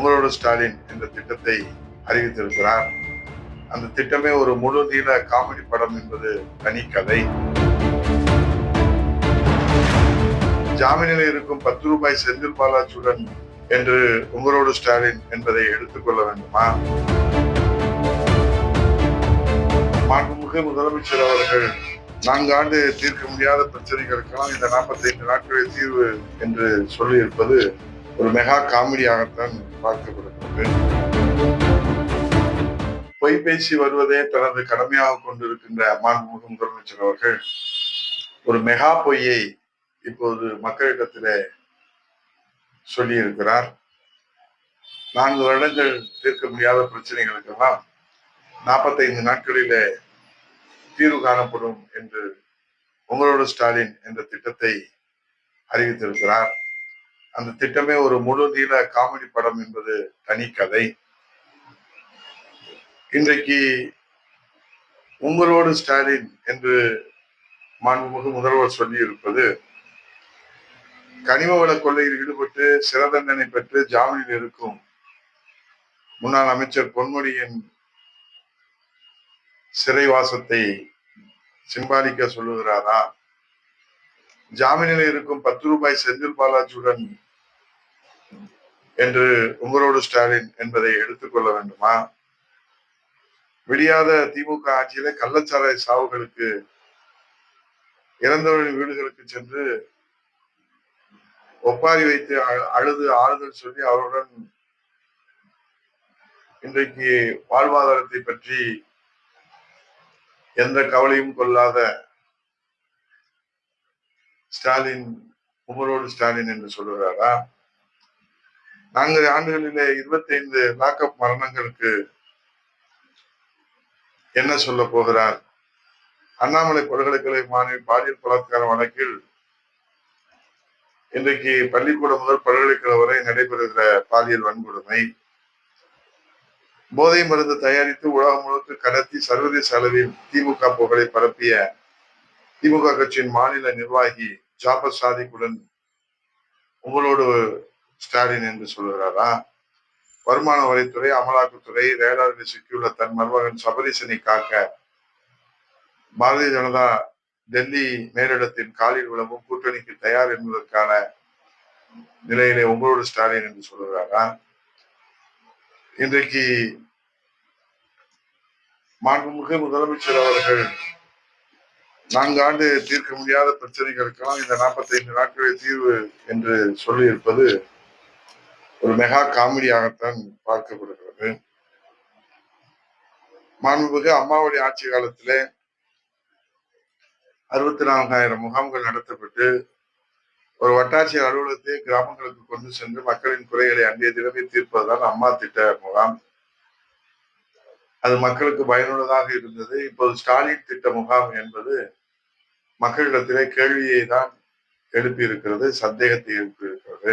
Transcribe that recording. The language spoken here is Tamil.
உங்களோட ஸ்டாலின் என்ற திட்டத்தை அறிவித்திருக்கிறார். அந்த திட்டமே ஒரு முழு நீள காமெடி படம் என்பது தனி கதை ஜாமீனில் இருக்கும் பத்து ரூபாய் செந்தில் பாலாஜியுடன் என்று உங்களோடு ஸ்டாலின் என்பதை எடுத்துக்கொள்ள வேண்டுமா? மாண்புமிகு முதலமைச்சர் அவர்கள் நான்கு ஆண்டு தீர்க்க முடியாத பிரச்சனைகளுக்கெல்லாம் இந்த 45 நாட்களில் தீர்வு என்று சொல்லியிருப்பது ஒரு மெகா காமெடியாகத்தான் பார்க்கப்படுகிறது. பொய் பேசி வருவதே தனது கடமையாக கொண்டிருக்கின்ற மாண்புமிகு முதலமைச்சர் அவர்கள் ஒரு மெகா பொய்யை இப்போது மக்களிடத்திலே சொல்லியிருக்கிறார். நான்கு வருடங்கள் தீர்க்க முடியாத பிரச்சனைகளுக்கெல்லாம் நாற்பத்தைந்து நாட்களிலே தீர்வு காணப்படும் என்று உங்களோட ஸ்டாலின் என்ற திட்டத்தை அறிவித்திருக்கிறார். அந்த திட்டமே ஒரு முழு நீள காமெடி படம் என்பது தனி கதை. இன்றைக்கு உங்களோடு ஸ்டாலின் என்று மாண்புமிகு முதல்வர் சொல்லியிருப்பது கனிம வள கொள்ளையில் ஈடுபட்டு சிறை தண்டனை பெற்று ஜாமீனில் இருக்கும் முன்னாள் அமைச்சர் பொன்முடியின் சிறைவாசத்தை சிம்பாலிக்க சொல்லுகிறாரா? ஜாமீனில் இருக்கும் பத்து ரூபாய் செந்தில் பாலாஜியுடன் என்று உங்களோடு ஸ்டாலின் என்பதை எடுத்துக்கொள்ள வேண்டுமா? விடியாத திமுக ஆட்சியில கள்ளச்சாராய சாவுகளுக்கு இறந்தவர்களின் வீடுகளுக்கு சென்று ஒப்பாரி வைத்து அ- அழுது ஆறுதல் சொல்லி அவருடன் இன்றைக்கு வாழ்வாதாரத்தை பற்றி எந்த கவலையும் கொள்ளாத ஸ்டாலின் உமரோடு ஸ்டாலின் என்று சொல்லுகிறாரா? நான்கு ஆண்டுகளிலே இருபத்தைந்து லாக்அப் மரணங்களுக்கு என்ன சொல்ல போகிறார்? அண்ணாமலை பல்கலைக்கழக மாணவி பாலியல் பலாத்கார வழக்கில் இன்றைக்கு பள்ளிக்கூடம் முதல் பல்கலைக்கழகம் வரை நடைபெறுகிற பாலியல் வன்கொடுமை போதை மருந்து தயாரித்து உலகம் முழுக்க கடத்தி சர்வதேச அளவில் திமுக புகழை பரப்பிய திமுக கட்சியின் மாநில நிர்வாகி ஜாபர் சாதிக்குடன் உங்களோடு ஸ்டாலின் என்று சொல்கிறாரா வருமான வரித்துறை அமலாக்கத்துறை ரேடாரில் சிக்கியுள்ள தன் மருமகன் சபரீசனை காக்க பாரதிய ஜனதா டெல்லி மேலிடத்தின் காலில் விளம்பும் கூட்டணிக்கு தயார் என்பதற்கான நிலையிலே உங்களோடு ஸ்டாலின் என்று சொல்கிறாரா இன்றைக்கு மாண்புமிகு முதலமைச்சர் அவர்கள் நான்கு ஆண்டு தீர்க்க முடியாத பிரச்சனைகளுக்கெல்லாம் இந்த 45 நாட்களில் தீர்வு என்று சொல்லியிருப்பது ஒரு மெகா காமெடியாகத்தான் பார்க்கப்படுகிறது. மாண்புமிகு அம்மாவுடைய ஆட்சி காலத்திலே அறுபத்தி நான்காயிரம் முகாம்கள் நடத்தப்பட்டு ஒரு வட்டாட்சியர் அலுவலகத்தை கிராமங்களுக்கு கொண்டு சென்று மக்களின் குறைகளை அன்றைய தினமே தீர்ப்பதுதான் அம்மா திட்ட முகாம். அது மக்களுக்கு பயனுள்ளதாக இருந்தது. இப்போது ஸ்டாலின் திட்ட முகாம் என்பது மக்களிடத்திலே கேள்வியை தான் எழுப்பியிருக்கிறது சந்தேகத்தை எழுப்பியிருக்கிறது.